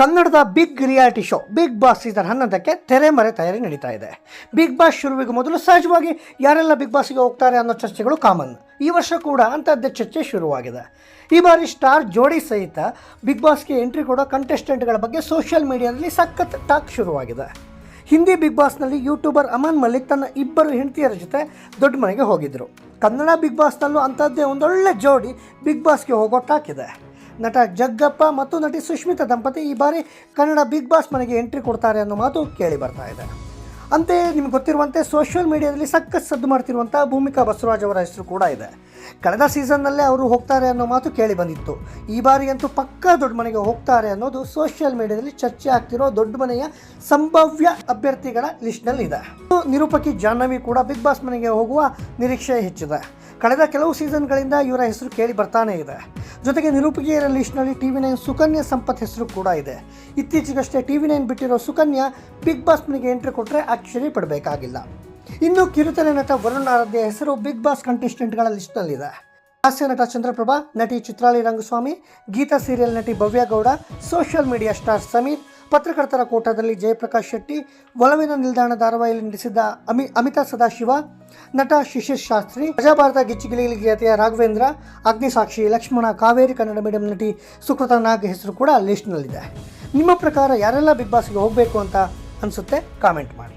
ಕನ್ನಡದ big reality show, Bigg Boss season ಹನ್ನೊಂದಕ್ಕೆ ತೆರೆಮರೆ ತಯಾರಿ ನಡೀತಾ ಇದೆ. ಬಿಗ್ ಬಾಸ್ ಶುರುವಿಗೆ ಮೊದಲು ಸಹಜವಾಗಿ ಯಾರೆಲ್ಲ ಬಿಗ್ ಬಾಸ್ಗೆ ಹೋಗ್ತಾರೆ ಅನ್ನೋ ಚರ್ಚೆಗಳು ಕಾಮನ್. ಈ ವರ್ಷ ಕೂಡ ಅಂಥದ್ದೇ ಚರ್ಚೆ ಶುರುವಾಗಿದೆ. ಈ ಬಾರಿ ಸ್ಟಾರ್ ಜೋಡಿ ಸಹಿತ ಬಿಗ್ ಬಾಸ್ಗೆ ಎಂಟ್ರಿ ಕೊಡೋ ಕಂಟೆಸ್ಟೆಂಟ್ಗಳ ಬಗ್ಗೆ ಸೋಷಿಯಲ್ ಮೀಡಿಯಾದಲ್ಲಿ ಸಖತ್ ಟಾಕ್ ಶುರುವಾಗಿದೆ. ಹಿಂದಿ ಬಿಗ್ ಬಾಸ್ನಲ್ಲಿ ಯೂಟ್ಯೂಬರ್ ಅಮನ್ ಮಲ್ಲಿಕ್ ತನ್ನ ಇಬ್ಬರು ಹೆಂಡತಿಯರ ಜೊತೆ ದೊಡ್ಡ ಮನೆಗೆ ಹೋಗಿದ್ದರು ಕನ್ನಡ ಬಿಗ್ ಬಾಸ್ನಲ್ಲೂ ಅಂಥದ್ದೇ ಒಂದೊಳ್ಳೆ ಜೋಡಿ ಬಿಗ್ ಬಾಸ್ಗೆ ಹೋಗೋ ಟಾಕ್ ಇದೆ. ನಟ ಜಗ್ಗಪ್ಪ ಮತ್ತು ನಟಿ ಸುಷ್ಮಿತಾ ದಂಪತಿ ಈ ಬಾರಿ ಕನ್ನಡ ಬಿಗ್ ಬಾಸ್ ಮನೆಗೆ ಎಂಟ್ರಿ ಕೊಡ್ತಾರೆ ಅನ್ನೋ ಮಾತು ಕೇಳಿ ಬರ್ತಾ ಇದೆ. ಅಂತೆಯೇ ನಿಮ್ಗೆ ಗೊತ್ತಿರುವಂತೆ ಸೋಷಿಯಲ್ ಮೀಡಿಯಾದಲ್ಲಿ ಸಖತ್ ಸದ್ದು ಮಾಡ್ತಿರುವಂಥ ಭೂಮಿಕಾ ಬಸವರಾಜ್ ಅವರ ಹೆಸರು ಕೂಡ ಇದೆ. ಕಳೆದ ಸೀಸನ್ನಲ್ಲೇ ಅವರು ಹೋಗ್ತಾರೆ ಅನ್ನೋ ಮಾತು ಕೇಳಿ ಬಂದಿತ್ತು. ಈ ಬಾರಿಯಂತೂ ಪಕ್ಕಾ ದೊಡ್ಡ ಮನೆಗೆ ಹೋಗ್ತಾರೆ ಅನ್ನೋದು ಸೋಷಿಯಲ್ ಮೀಡಿಯಾದಲ್ಲಿ ಚರ್ಚೆ ಆಗ್ತಿರೋ ದೊಡ್ಡ ಮನೆಯ ಸಂಭಾವ್ಯ ಅಭ್ಯರ್ಥಿಗಳ ಲಿಸ್ಟ್ನಲ್ಲಿದೆ. ನಿರೂಪಕಿ ಜಾಹ್ನವಿ ಕೂಡ ಬಿಗ್ ಬಾಸ್ ಮನೆಗೆ ಹೋಗುವ ನಿರೀಕ್ಷೆ ಹೆಚ್ಚಿದೆ. ಕಳೆದ ಕೆಲವು ಸೀಸನ್ಗಳಿಂದ ಇವರ ಹೆಸರು ಕೇಳಿ ಬರ್ತಾನೆ ಇದೆ. ಜೊತೆಗೆ ನಿರೂಪಕಿಯರ ಲಿಸ್ಟ್ನಲ್ಲಿ T V nine Sukanya Sampath ಹೆಸರು ಕೂಡ ಇದೆ. ಇತ್ತೀಚೆಗಷ್ಟೇ ಟಿ ವಿ ನೈನ್ ಬಿಟ್ಟಿರೋ ಸುಕನ್ಯಾ ಬಿಗ್ ಬಾಸ್ ಮನೆಗೆ ಎಂಟ್ರಿ ಕೊಟ್ಟರೆ ಆಶ್ಚರ್ಯ ಪಡಬೇಕಾಗಿಲ್ಲ. ಇನ್ನು ಕಿರುತೆರೆ ನಟ ವರುಣ್ ಆರಾಧ್ಯ ಹೆಸರು ಬಿಗ್ ಬಾಸ್ ಕಂಟೆಸ್ಟೆಂಟ್ಗಳ ಲಿಸ್ಟ್ನಲ್ಲಿದೆ ಹಾಸ್ಯ ನಟ ಚಂದ್ರಪ್ರಭಾ, ನಟಿ ಚಿತ್ರಾಲಿ ರಂಗಸ್ವಾಮಿ, ಗೀತಾ ಸೀರಿಯಲ್ ನಟಿ Bhavya Gowda social media star Sameer ಪತ್ರಕರ್ತರ ಕೋಟಾದಲ್ಲಿ ಜಯಪ್ರಕಾಶ್ ಶೆಟ್ಟಿ ಒಲವಿನ ನಿಲ್ದಾಣ ಧಾರಾವಾಹಿಯಲ್ಲಿ ನಟಿಸಿದ್ದ ಅಮಿ, ಅಮಿತಾ ಸದಾಶಿವ, ನಟ ಶಿಶಿರ್ ಶಾಸ್ತ್ರಿ, ಪ್ರಜಾಭಾರತ ಗಿಚ್ಚಿಗಿಲಿ ಜಾತಿಯ ರಾಘವೇಂದ್ರ, ಅಗ್ನಿಸಾಕ್ಷಿ, ಲಕ್ಷ್ಮಣ ಕಾವೇರಿ ಕನ್ನಡ ಮೀಡಿಯಂ ನಟಿ ಸುಕೃತ ನಾಗ್ ಹೆಸರು ಕೂಡ ಲಿಸ್ಟ್ನಲ್ಲಿದೆ. ನಿಮ್ಮ ಪ್ರಕಾರ ಯಾರೆಲ್ಲ ಬಿಗ್ ಬಾಸ್ಗೆ ಹೋಗಬೇಕು ಅಂತ ಅನಿಸುತ್ತೆ? ಕಾಮೆಂಟ್ ಮಾಡಿ.